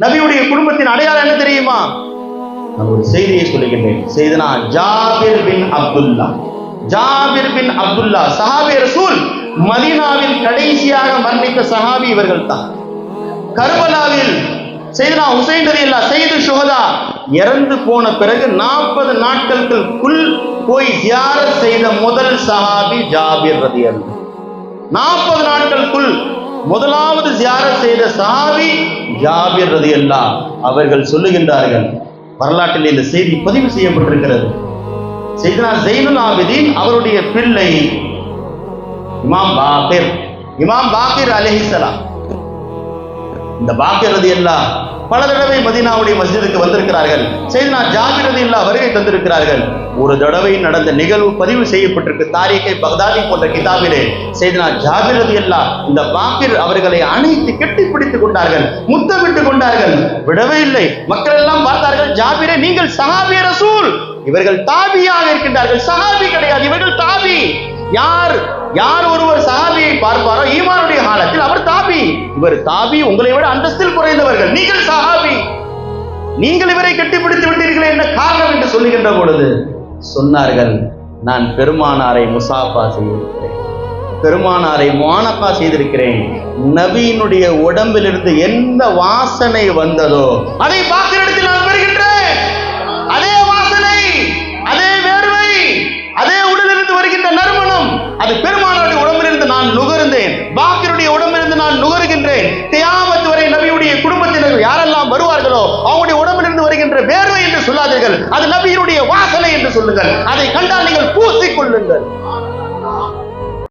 நபியுடைய குடும்பத்தின் அடையாளம் என்ன தெரியுமா? நான் ஒரு செய்தியை சொல்லுகின்றேன். செய்தனா ஜாபிர் பின் அப்துல்லா. ஜாபிர் பின் அப்துல்லா சஹாபி ரசூல் மதீனாவில் கடைசியாக மரணித்த சஹாபி இவர்கள் தான் கர்பலாவில் செய்தனா ஹுசைன் அல்லா செய்து சுகதா இறந்து போன பிறகு நாற்பது நாட்களுக்குள் போய் ஜியாரத் செய்த முதல் சஹாபி ஜாபிர் ரலியல்லா நாற்பது நாட்களுக்குள் முதலாவது ஜியாரத் செய்த சாவி ஜாபிர் ரலியல்லா அவர்கள் சொல்லுகின்றார்கள் வரலாற்றில் இந்த செய்தி பதிவு செய்யப்பட்டிருக்கிறது. செய்தனா ஜெயினுல் ஆபிதீன் அவருடைய பிள்ளை இமாம் பாபிர் இமாம் பாபிர் அலைஹிஸ்ஸலாம் இந்த பாக்கியரதி எல்லாம் பல தடவை மதீனாவுடைய மஸ்ஜிதுக்கு வந்திருக்கிறார்கள். செய்து நான் ஜாகிரதி இல்லா வருகை தந்திருக்கிறார்கள். ஒரு தடவை நடந்த நிகழ்வு பதிவு செய்யப்பட்டிருக்கு தாரிகை பக்தாதி போன்ற கிதாபிலே. செய்து நான் ஜாகிரதி அல்லா இந்த பாக்கிர் அவர்களை அணைத்து கெட்டிப்பிடித்துக் கொண்டார்கள். முத்தமிட்டு கொண்டார்கள். விடவே இல்லை. மக்கள் எல்லாம் பார்த்தார்கள் ஜாபிரே நீங்கள் சஹாபி ரசூல். இவர்கள் தாபியாக இருக்கின்றார்கள். சஹாபி கிடையாது இவர்கள் தாபி. யார் யார் ஒருவர் சஹாபியை பார்ப்பாரோ ஈமானுடைய ஹாலத் இவர் தாபி உங்களை விட அந்தஸ்தில் குறைந்தவர்கள். நீங்கள் சஹாபி. நீங்கள் இவரை கட்டிப்பிடித்து விட்டீர்களே என்ன காரணம் என்று சொல்லுகின்ற பொழுது சொன்னார்கள் நான் பெருமானாரை முசாஃபா செய்திருக்கிறேன். பெருமானாரை மானப்பா செய்திருக்கிறேன். நபியினுடைய உடம்பிலிருந்து எந்த வாசனை வந்ததோ அதை பார்க்க வருகிறதோ உடம்பில் இருந்து வருகின்ற வேர்வை என்று சொல்லாதீர்கள். அது நபியினுடைய வாசனை என்று சொல்லுங்கள். அதை கண்டால் நீங்கள் பூசிக் கொள்ளுங்கள்.